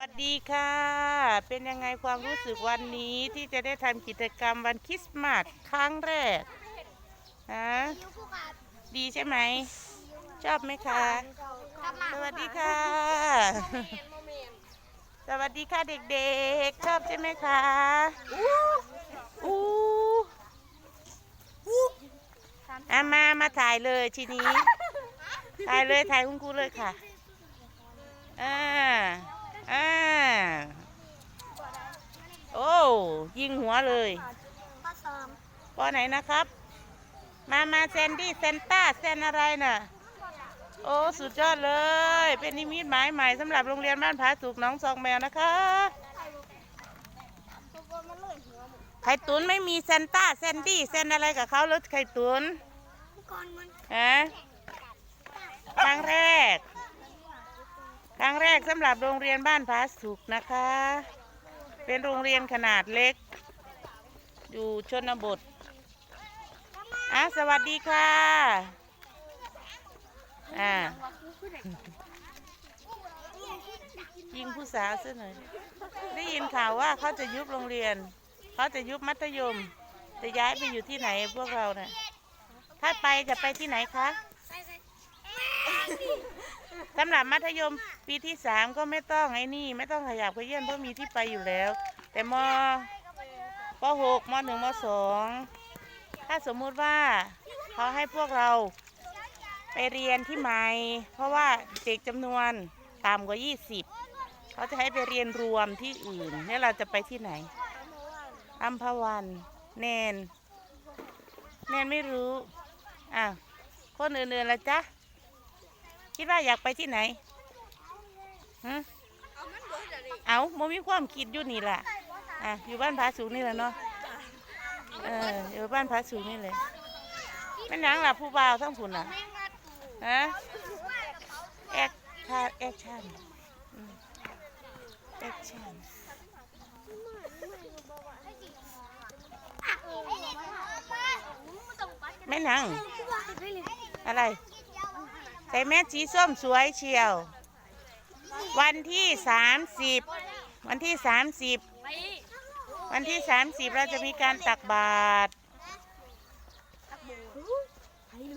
สวัสดีค่ะ เป็นยังไงความรู้สึกวันนี้ที่จะได้ทำกิจกรรมวันคริสต์มาสครั้งแรกฮะดีใช่ไหม ชอบไหมคะ สวัสดีค่ะ สวัสดีค่ะเด็กๆ ชอบใช่ไหมคะอู้อามา มาถ่ายเลยทีนี้ ถ่ายเลยถ่ายคุณครูเลยค่ะอ่า อ่า โอ้ ยิง หัวเลยข้อสองปอไหนนะครับ มามาแซนดี้เซนต้าแซนอะไรน่ะ โอ้สุดยอดเลย เป็นนิมิตหมายใหม่สำหรับโรงเรียนบ้านผาสุกหน้องซองแมวนะคะตัวกลมมันเลยหัวหมดไข่ตุนไม่มีเซนต้าแซนดี้แซนอะไรกับเขาหรือไข่ตุนก่อนมันฮะครั้งแรก ครั้งแรกสำหรับโรงเรียนบ้านผาสุกนะคะ เป็นโรงเรียนขนาดเล็ก อยู่ชนบทอะสวัสดีค่ะ อ่า ยิงผู้สาวซะหน่อย ได้ยินข่าวว่าเขาจะยุบโรงเรียน เขาจะยุบมัธยม จะย้ายไปอยู่ที่ไหนพวกเราเนะ่ะ ถ้าไปจะไปที่ไหนคะสำหรับมัธยมปีที่สามก็ไม่ต้องไอ้นี่ ไม่ต้องขยับขยื่นเพราะมีที่ไปอยู่แล้ว แต่มอ ปหกมหนึ่งมสองถ้าสมมุติว่าเขาให้พวกเราไปเรียนที่ใหม่ เพราะว่าเด็กจำนวนต่ำกว่า 20 เขาจะให้ไปเรียนรวมที่อื่นแล้วเราจะไปที่ไหนอัมพวันแนนแนนไม่รู้อะคนอื่นๆละจ๊ะ คิดว่าอยากไปที่ไหนฮะเอาโมมีความคิดอยู่นี่แหละ อะอยู่บ้านผาสูงนี่แหละเนาะเอออยู่บ้านผาสูงนี่เลยแม่นหยังล่ะผู้บ่าวทั้งผุนอะฮะแอคชาแอคชั่นแอคชั่นแม่นหยังอะไรใส่แมสสีส้มสวยเชียว วันที่สามสิบวันที่สามสิบ วันที่สามสิบเราจะมีการตักบาตร